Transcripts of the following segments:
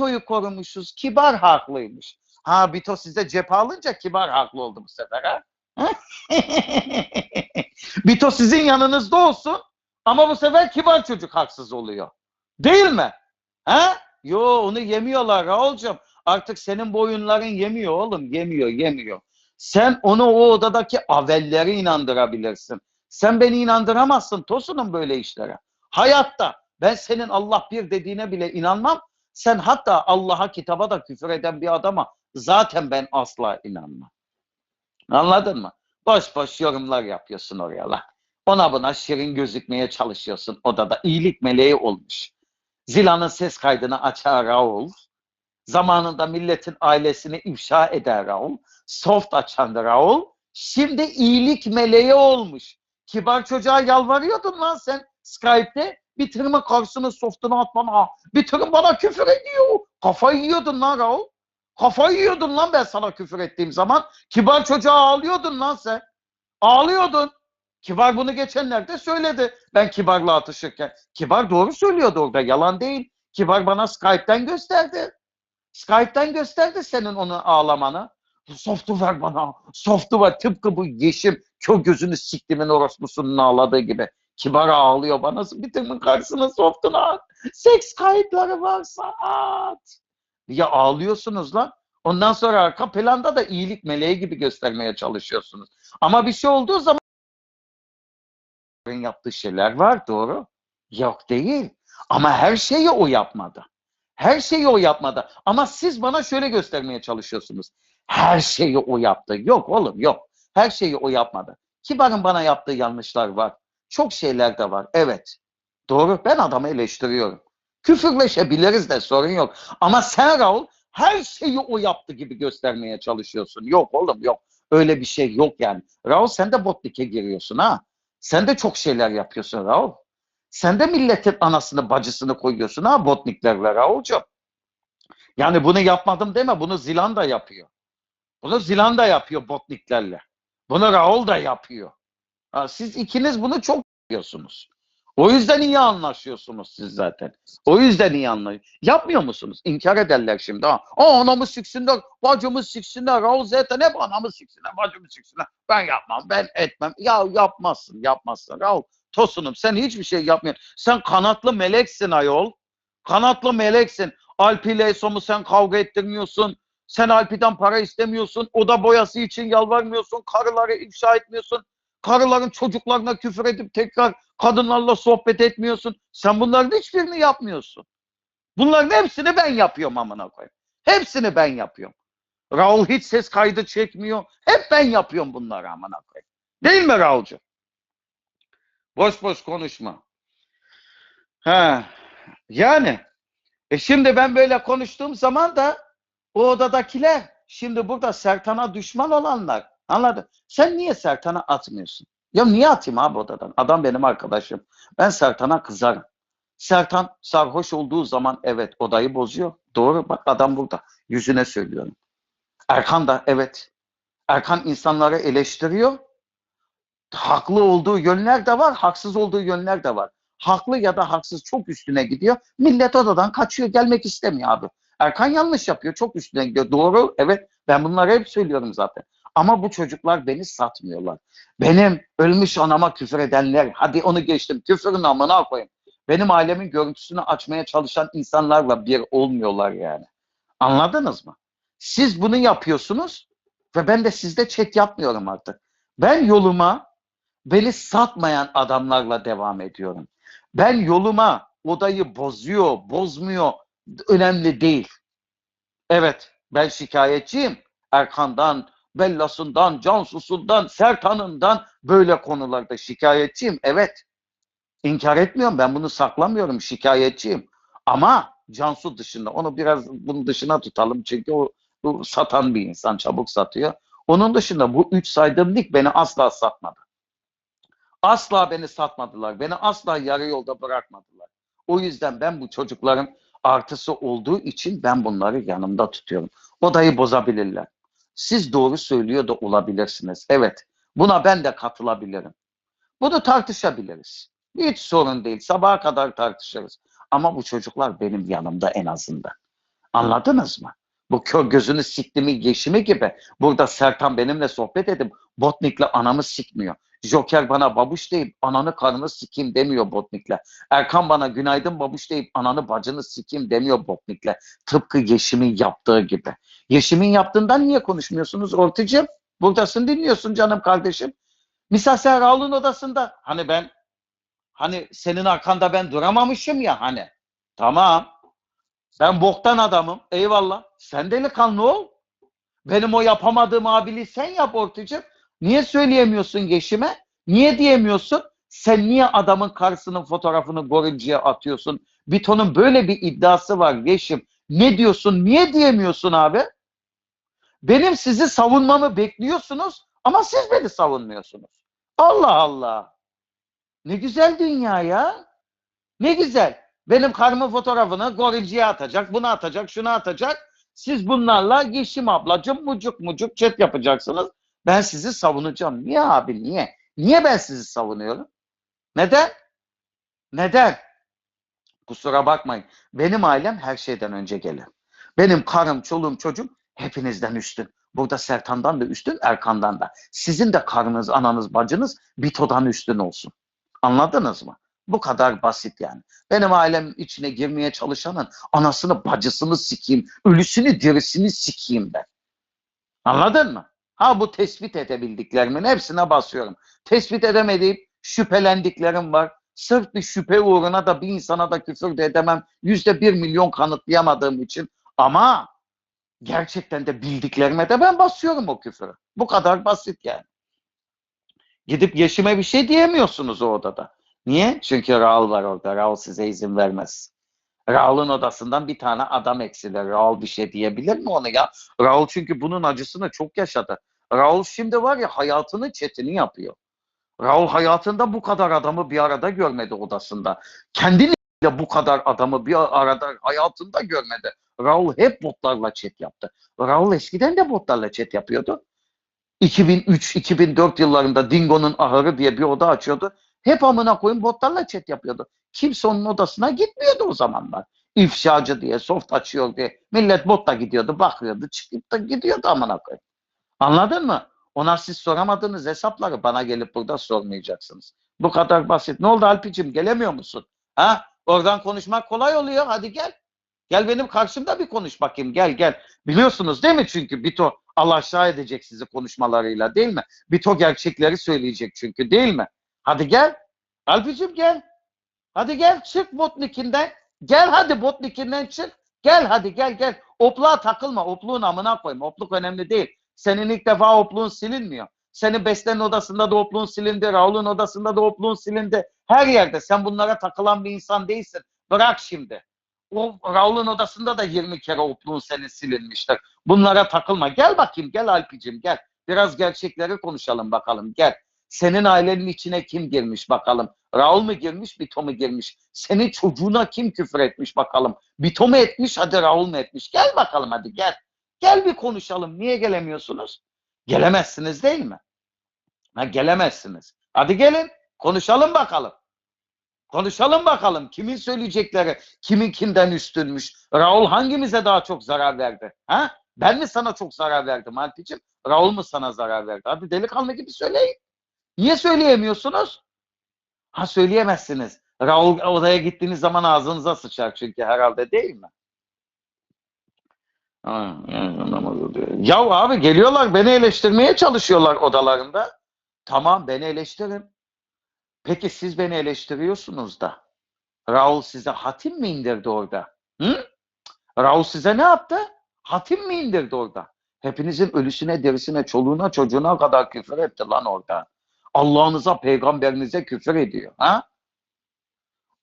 Bito'yu korumuşuz. Kibar haklıymış. Ha Bito size cephe alınca kibar haklı oldu bu sefer ha. Bito sizin yanınızda olsun ama bu sefer kibar çocuk haksız oluyor. Değil mi? Ha? Yo onu yemiyorlar Raul'cum. Artık senin bu oyunların yemiyor oğlum. Yemiyor, yemiyor. Sen onu o odadaki avelleri inandırabilirsin. Sen beni inandıramazsın Tosun'un böyle işlere. Hayatta ben senin Allah bir dediğine bile inanmam. Sen hatta Allah'a kitaba da küfür eden bir adama zaten ben asla inanmam. Anladın mı? Boş boş yorumlar yapıyorsun oraya lan. Ona buna şirin gözükmeye çalışıyorsun odada. iyilik meleği olmuş. Zila'nın ses kaydını açar Raul. Zamanında milletin ailesini ifşa eder Raul. Soft açan Raul. Şimdi iyilik meleği olmuş. Kibar çocuğa yalvarıyordun lan sen Skype'te. Bitirme karşısına softunu at bana. Bitirin bana küfür ediyor. Kafayı yiyordun lan Raul. Kafayı yiyordun lan ben sana küfür ettiğim zaman. Kibar çocuğa ağlıyordun lan sen. Ağlıyordun. Kibar bunu geçenlerde söyledi. Ben Kibar'la atışırken. Kibar doğru söylüyordu orada. Yalan değil. Kibar bana Skype'ten gösterdi. Skype'ten gösterdi senin onu ağlamanı. Softu ver bana. Softu ver. Tıpkı bu yeşim kör gözünü siktimin orospusunun ağladığı gibi. Kibar ağlıyor bana. Bitimin karşısına softunu at. Seks kayıtları varsa at. Ya ağlıyorsunuz lan. Ondan sonra arka planda da iyilik meleği gibi göstermeye çalışıyorsunuz. Ama bir şey olduğu zaman yaptığı şeyler var doğru. Yok değil. Ama her şeyi o yapmadı. Her şeyi o yapmadı. Ama siz bana şöyle göstermeye çalışıyorsunuz. Her şeyi o yaptı. Yok oğlum yok. Her şeyi o yapmadı. Kibar'ın bana yaptığı yanlışlar var. Çok şeyler de var. Evet. Doğru. Ben adamı eleştiriyorum. Küfürleşebiliriz de sorun yok. Ama sen Raul her şeyi o yaptı gibi göstermeye çalışıyorsun. Yok oğlum yok. Öyle bir şey yok yani. Raul sen de botlik'e giriyorsun ha. Sen de çok şeyler yapıyorsun Raul. Sen de milletin anasını bacısını koyuyorsun ha botniklerle Raul'cum. Yani bunu yapmadım deme. Bunu Zilan da yapıyor. Bunu Zilan da yapıyor botniklerle. Bunu Raul da yapıyor. Ha, siz ikiniz bunu çok yapıyorsunuz. O yüzden iyi anlaşıyorsunuz siz zaten. O yüzden iyi anlaşıyorsunuz. Yapmıyor musunuz? İnkar ederler şimdi. Ha. Aa, anamı siksinler, bacımı siksinler, Raul zaten hep anamı siksinler, bacımı siksinler. Ben yapmam, ben etmem. Ya yapmazsın, yapmazsın. Raul, tosunum sen hiçbir şey yapmıyorsun. Sen kanatlı meleksin ayol. Kanatlı meleksin. Alpi ile Esom'u sen kavga ettirmiyorsun. Sen Alpi'den para istemiyorsun. Oda boyası için yalvarmıyorsun. Karıları ifşa etmiyorsun. Karıların çocuklarına küfür edip tekrar kadınlarla sohbet etmiyorsun. Sen bunların hiçbirini yapmıyorsun. Bunların hepsini ben yapıyorum amına koyayım. Hepsini ben yapıyorum. Raul hiç ses kaydı çekmiyor. Hep ben yapıyorum bunları amına koyayım. Değil mi Raulcu? Boş boş konuşma. Ha. Yani e şimdi ben böyle konuştuğum zaman da o odadakiler şimdi burada Sertan'a düşman olanlar anladın? Sen niye Sertan'a atmıyorsun? Ya niye atayım abi odadan? Adam benim arkadaşım. Ben Sertan'a kızarım. Sertan sarhoş olduğu zaman evet odayı bozuyor. Doğru bak adam burada. Yüzüne söylüyorum. Erkan da evet. Erkan insanları eleştiriyor. Haklı olduğu yönler de var, haksız olduğu yönler de var. Haklı ya da haksız çok üstüne gidiyor. Millet odadan kaçıyor, gelmek istemiyor abi. Erkan yanlış yapıyor, çok üstüne gidiyor. Doğru, evet. Ben bunları hep söylüyorum zaten. Ama bu çocuklar beni satmıyorlar. Benim ölmüş anama küfür edenler, hadi onu geçtim, küfürün amına koyayım. Benim ailemin görüntüsünü açmaya çalışan insanlarla bir olmuyorlar yani. Anladınız mı? Siz bunu yapıyorsunuz ve ben de sizde chat yapmıyorum artık. Ben yoluma beni satmayan adamlarla devam ediyorum. Ben yoluma odayı bozuyor, bozmuyor önemli değil. Evet, ben şikayetçiyim. Erkan'dan, Bellas'ından, Cansu'sundan, Sertan'ından böyle konularda şikayetçiyim. Evet. İnkar etmiyorum. Ben bunu saklamıyorum. Şikayetçiyim. Ama Cansu dışında onu biraz bunun dışına tutalım. Çünkü o, o satan bir insan. Çabuk satıyor. Onun dışında bu üç saydığım lig beni asla satmadı. Asla beni satmadılar. Beni asla yarı yolda bırakmadılar. O yüzden ben bu çocukların artısı olduğu için ben bunları yanımda tutuyorum. Odayı bozabilirler. Siz doğru söylüyor da olabilirsiniz. Evet. Buna ben de katılabilirim. Bunu tartışabiliriz. Hiç sorun değil. Sabaha kadar tartışırız. Ama bu çocuklar benim yanımda en azından. Anladınız mı? Bu kör gözünü siktimi yeşimi gibi. Burada Sertan benimle sohbet edip Botnik'le anamı sikmiyor. Joker bana babuş deyip ananı karnını sikeyim demiyor Botnik'le. Erkan bana günaydın babuş deyip ananı bacını sikeyim demiyor Botnik'le. Tıpkı Yeşim'in yaptığı gibi. Yeşim'in yaptığından niye konuşmuyorsunuz Orticim? Buradasın dinliyorsun canım kardeşim. Misal sen odasında. Hani ben hani senin arkanda ben duramamışım ya hani. Tamam. Ben boktan adamım. Eyvallah. Sen delikanlı ol. Benim o yapamadığım abiliği sen yap Orticim. Niye söyleyemiyorsun Yeşim'e? Niye diyemiyorsun? Sen niye adamın karısının fotoğrafını görünceye atıyorsun? Bito'nun böyle bir iddiası var Yeşim. Ne diyorsun? Niye diyemiyorsun abi? Benim sizi savunmamı bekliyorsunuz ama siz beni savunmuyorsunuz. Allah Allah. Ne güzel dünya ya. Ne güzel. Benim karımın fotoğrafını gorilciye atacak, bunu atacak, şunu atacak. Siz bunlarla Yeşim ablacım mucuk mucuk chat yapacaksınız. Ben sizi savunacağım. Niye abi niye? Niye ben sizi savunuyorum? Neden? Neden? Kusura bakmayın. Benim ailem her şeyden önce gelir. Benim karım, çoluğum, çocuğum hepinizden üstün. Burada Sertan'dan da üstün, Erkan'dan da. Sizin de karınız, ananız, bacınız Bito'dan üstün olsun. Anladınız mı? Bu kadar basit yani. Benim ailem içine girmeye çalışanın anasını, bacısını sikeyim, ölüsünü, dirisini sikeyim ben. Anladın mı? Ha bu tespit edebildiklerimin hepsine basıyorum. Tespit edemediğim şüphelendiklerim var. Sırf bir şüphe uğruna da bir insana da küfür de edemem. Yüzde bir milyon kanıtlayamadığım için. Ama gerçekten de bildiklerime de ben basıyorum o küfürü. Bu kadar basit yani. Gidip Yeşim'e bir şey diyemiyorsunuz o odada. Niye? Çünkü Raul var orada. Raul size izin vermez. Raul'un odasından bir tane adam eksilir. Raul bir şey diyebilir mi onu ya? Raul çünkü bunun acısını çok yaşadı. Raul şimdi var ya hayatının çetini yapıyor. Raul hayatında bu kadar adamı bir arada görmedi odasında. Kendini de bu kadar adamı bir arada hayatında görmedi. Raul hep botlarla chat yaptı. Raul eskiden de botlarla chat yapıyordu. 2003-2004 yıllarında Dingo'nun ahırı diye bir oda açıyordu. Hep amına koyun botlarla chat yapıyordu. Kimse onun odasına gitmiyordu o zamanlar. İfşacı diye, soft açıyor diye. Millet botla gidiyordu, bakıyordu, çıkıp da gidiyordu amına koyun. Anladın mı? Ona siz soramadığınız hesapları bana gelip burada sormayacaksınız. Bu kadar basit. Ne oldu Alpicim gelemiyor musun? Ha? Oradan konuşmak kolay oluyor. Hadi gel. Gel benim karşımda bir konuş bakayım. Gel gel. Biliyorsunuz değil mi çünkü Bito Allah aşağı edecek sizi konuşmalarıyla değil mi? Bito gerçekleri söyleyecek çünkü değil mi? Hadi gel. Alpicim gel. Hadi gel çık Botnik'inden. Gel hadi Botnik'inden çık. Gel hadi gel gel. Opluğa takılma. Opluğun amına koyma. Opluk önemli değil. Senin ilk defa opluğun silinmiyor. Senin Besle'nin odasında da opluğun silindi. Raul'un odasında da opluğun silindi. Her yerde. Sen bunlara takılan bir insan değilsin. Bırak şimdi. O Raul'un odasında da 20 kere opluğun senin silinmiştir. Bunlara takılma. Gel bakayım. Gel Alpicim gel. Biraz gerçekleri konuşalım bakalım. Gel. Senin ailenin içine kim girmiş bakalım. Raul mu girmiş, Bito mu girmiş? Senin çocuğuna kim küfür etmiş bakalım. Bito mu etmiş, hadi Raul mu etmiş? Gel bakalım hadi gel. Gel bir konuşalım. Niye gelemiyorsunuz? Gelemezsiniz değil mi? Ha, gelemezsiniz. Hadi gelin. Konuşalım bakalım. Konuşalım bakalım. Kimin söyleyecekleri, kimin kimden üstünmüş? Raul hangimize daha çok zarar verdi? Ha? Ben mi sana çok zarar verdim Alpiciğim? Raul mu sana zarar verdi? Hadi delikanlı gibi söyleyin. Niye söyleyemiyorsunuz? Ha söyleyemezsiniz. Raul odaya gittiğiniz zaman ağzınıza sıçar çünkü herhalde değil mi? Ya abi geliyorlar beni eleştirmeye çalışıyorlar odalarında. Tamam beni eleştirin. Peki siz beni eleştiriyorsunuz da. Raul size hatim mi indirdi orada? Hı? Raul size ne yaptı? Hatim mi indirdi orada? Hepinizin ölüsüne, derisine, çoluğuna, çocuğuna kadar küfür etti lan orada. Allah'ınıza, peygamberinize küfür ediyor. Ha?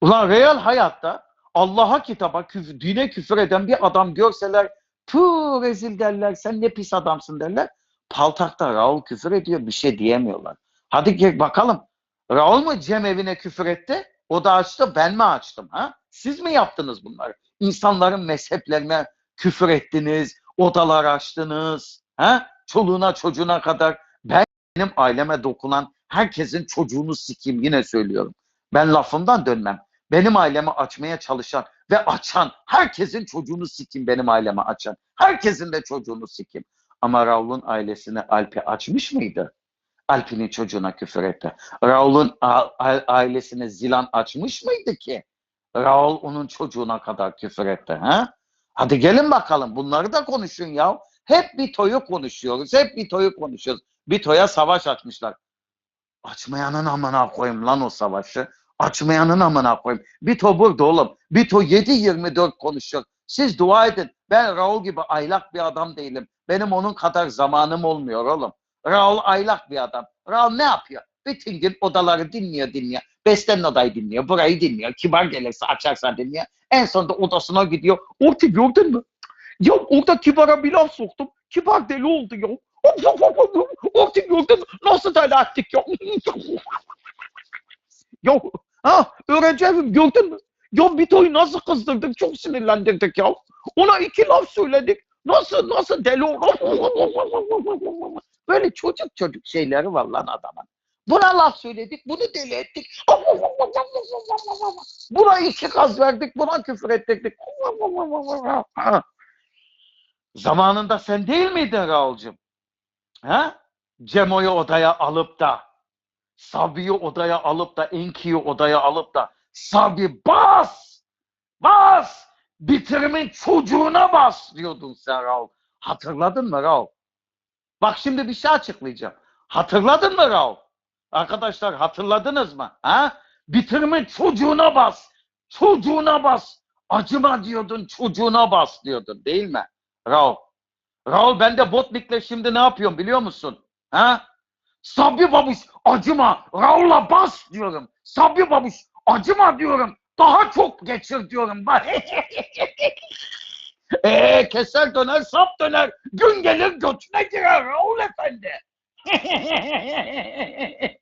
Ulan real hayatta Allah'a kitaba, küfür, dine küfür eden bir adam görseler Puh rezil derler, sen ne pis adamsın derler. Paltakta Raul küfür ediyor, bir şey diyemiyorlar. Hadi gel bakalım. Raul mu Cem evine küfür etti? O da açtı, ben mi açtım? Ha? Siz mi yaptınız bunları? İnsanların mezheplerine küfür ettiniz, odalar açtınız. Ha? Çoluğuna çocuğuna kadar. Ben benim aileme dokunan herkesin çocuğunu sikeyim yine söylüyorum. Ben lafımdan dönmem. Benim ailemi açmaya çalışan, ve açan, herkesin çocuğunu sikim benim aileme açan. Herkesin de çocuğunu sikim. Ama Raul'un ailesine Alp'i açmış mıydı? Alp'inin çocuğuna küfür etti. Raul'un ailesine Zilan açmış mıydı ki? Raul onun çocuğuna kadar küfür etti. Ha? Hadi gelin bakalım bunları da konuşun ya. Hep Bito'yu konuşuyoruz. Hep Bito'yu konuşuyoruz. Bito'ya savaş açmışlar. Açmayanın amına koyayım lan o savaşı. Açmayanın amına koyayım. Bito burada oğlum. Bito 7-24 konuşuyor. Siz dua edin. Ben Raul gibi aylak bir adam değilim. Benim onun kadar zamanım olmuyor oğlum. Raul aylak bir adam. Raul ne yapıyor? Bütün gün odaları dinliyor dinliyor. Besten'in odayı dinliyor. Burayı dinliyor. Kibar gelirse açarsa dinliyor. En sonunda odasına gidiyor. Orta gördün mü? Ya orada Kibar'a bir laf soktum. Kibar deli oldu ya. Orta gördün mü? Nasıl deli ettik ya? ya ha öğreneceğim gördün mü? Ya Bito'yu nasıl kızdırdık? Çok sinirlendirdik ya. Ona iki laf söyledik. Nasıl nasıl deli oldu? Böyle çocuk çocuk şeyleri var lan adamın. Buna laf söyledik, bunu deli ettik. Buna iki gaz verdik, buna küfür ettik. Zamanında sen değil miydin Raul'cum? Ha? Cemo'yu odaya alıp da, Sabi'yi odaya alıp da, Enki'yi odaya alıp da, Sabi bas! Bas! Bitirimin çocuğuna bas diyordun sen Raul. Hatırladın mı Raul? Bak şimdi bir şey açıklayacağım. Hatırladın mı Raul? Arkadaşlar hatırladınız mı? Ha? Bitirimin çocuğuna bas. Çocuğuna bas. Acıma diyordun, çocuğuna bas diyordun değil mi? Raul. Raul ben de Botnik'le şimdi ne yapıyorum biliyor musun? Ha? Sabri babuş acıma. Raul'a bas diyorum. Sabri babuş acıma diyorum. Daha çok geçir diyorum. Bak. Eee keser döner, sap döner. Gün gelir götüne girer Raul Efendi.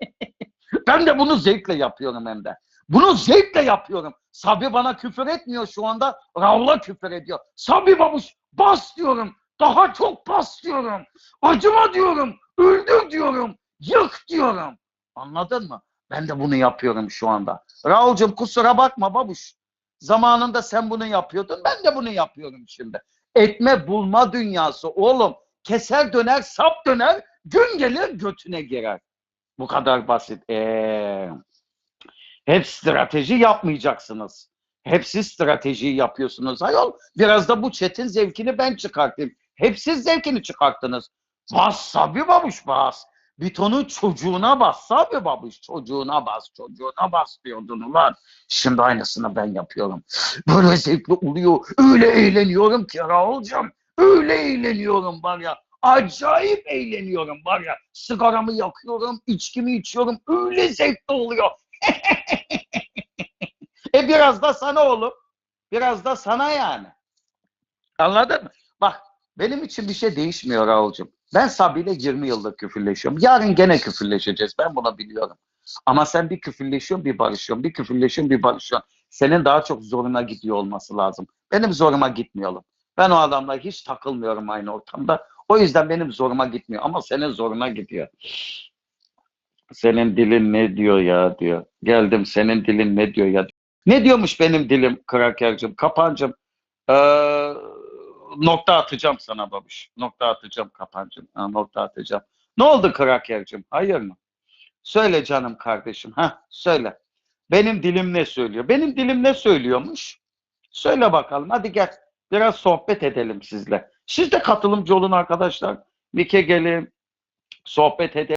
ben de bunu zevkle yapıyorum hem de. Bunu zevkle yapıyorum. Sabri bana küfür etmiyor şu anda. Raul'a küfür ediyor. Sabri babuş bas diyorum. Daha çok bas diyorum. Acıma diyorum. Öldür diyorum. Yık diyorum. Anladın mı? Ben de bunu yapıyorum şu anda. Raul'cum kusura bakma babuş. Zamanında sen bunu yapıyordun. Ben de bunu yapıyorum şimdi. Etme bulma dünyası oğlum. Keser döner, sap döner. Gün gelir götüne girer. Bu kadar basit. Ee, hep strateji yapmayacaksınız. Hepsi stratejiyi yapıyorsunuz. Ayol biraz da bu çetin zevkini ben çıkartayım. Hep siz zevkini çıkarttınız. Bas Sabi babuş bas. Bitonun çocuğuna bas Sabi babuş. Çocuğuna bas, çocuğuna bas diyordun ulan. Şimdi aynısını ben yapıyorum. Böyle zevkli oluyor. Öyle eğleniyorum ki Raul'cum. Öyle eğleniyorum var ya. Acayip eğleniyorum var ya. Sigaramı yakıyorum, içkimi içiyorum. Öyle zevkli oluyor. e biraz da sana oğlum. Biraz da sana yani. Anladın mı? Bak benim için bir şey değişmiyor Raul'cum. Ben Sabi ile 20 yıldır küfürleşiyorum. Yarın gene küfürleşeceğiz. Ben bunu biliyorum. Ama sen bir küfürleşiyorsun bir barışıyorsun. Bir küfürleşiyorsun bir barışıyorsun. Senin daha çok zoruna gidiyor olması lazım. Benim zoruma gitmiyor oğlum. Ben o adamla hiç takılmıyorum aynı ortamda. O yüzden benim zoruma gitmiyor. Ama senin zoruna gidiyor. Senin dilin ne diyor ya diyor. Geldim senin dilin ne diyor ya. Ne diyormuş benim dilim Kraker'cim, Kapancım? Ee, nokta atacağım sana babuş. Nokta atacağım Kapancım. Ha, nokta atacağım. Ne oldu Kraker'cim? Hayır mı? Söyle canım kardeşim. Ha, söyle. Benim dilim ne söylüyor? Benim dilim ne söylüyormuş? Söyle bakalım. Hadi gel. Biraz sohbet edelim sizle. Siz de katılımcı olun arkadaşlar. Mike gelin. Sohbet edelim.